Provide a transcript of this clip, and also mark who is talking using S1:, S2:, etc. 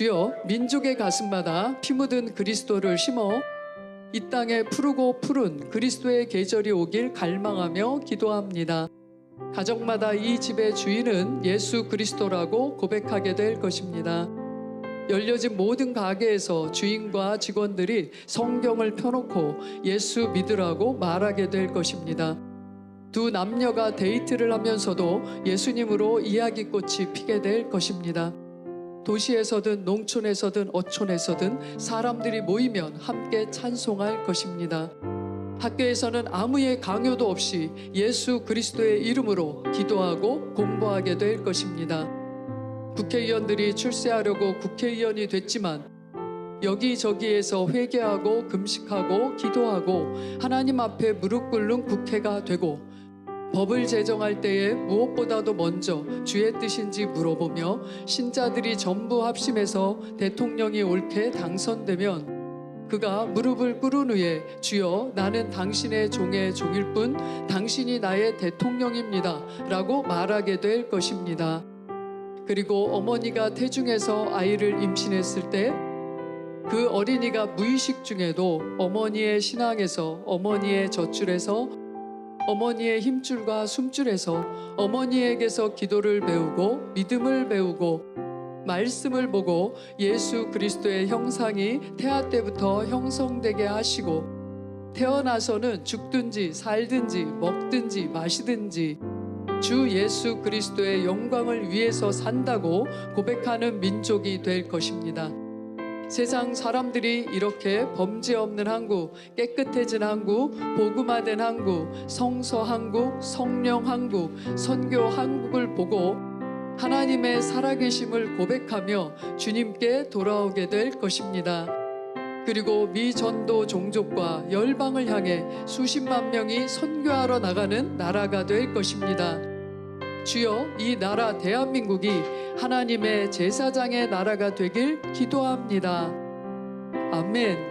S1: 주여 민족의 가슴마다 피 묻은 그리스도를 심어 이 땅에 푸르고 푸른 그리스도의 계절이 오길 갈망하며 기도합니다. 가정마다 이 집의 주인은 예수 그리스도라고 고백하게 될 것입니다. 열려진 모든 가게에서 주인과 직원들이 성경을 펴놓고 예수 믿으라고 말하게 될 것입니다. 두 남녀가 데이트를 하면서도 예수님으로 이야기꽃이 피게 될 것입니다. 도시에서든 농촌에서든 어촌에서든 사람들이 모이면 함께 찬송할 것입니다. 학교에서는 아무의 강요도 없이 예수 그리스도의 이름으로 기도하고 공부하게 될 것입니다. 국회의원들이 출세하려고 국회의원이 됐지만 여기저기에서 회개하고 금식하고 기도하고 하나님 앞에 무릎 꿇는 국회가 되고 법을 제정할 때에 무엇보다도 먼저 주의 뜻인지 물어보며 신자들이 전부 합심해서 대통령이 옳게 당선되면 그가 무릎을 꿇은 후에 주여 나는 당신의 종의 종일 뿐 당신이 나의 대통령입니다 라고 말하게 될 것입니다. 그리고 어머니가 태중에서 아이를 임신했을 때 그 어린이가 무의식 중에도 어머니의 신앙에서 어머니의 젖줄에서 어머니의 힘줄과 숨줄에서 어머니에게서 기도를 배우고 믿음을 배우고 말씀을 보고 예수 그리스도의 형상이 태아 때부터 형성되게 하시고 태어나서는 죽든지 살든지 먹든지 마시든지 주 예수 그리스도의 영광을 위해서 산다고 고백하는 민족이 될 것입니다. 세상 사람들이 이렇게 범죄 없는 한국, 깨끗해진 한국, 복음화된 한국, 성서 한국, 성령 한국, 선교 한국을 보고 하나님의 살아계심을 고백하며 주님께 돌아오게 될 것입니다. 그리고 미전도 종족과 열방을 향해 수십만 명이 선교하러 나가는 나라가 될 것입니다. 주여 이 나라 대한민국이 하나님의 제사장의 나라가 되길 기도합니다. 아멘.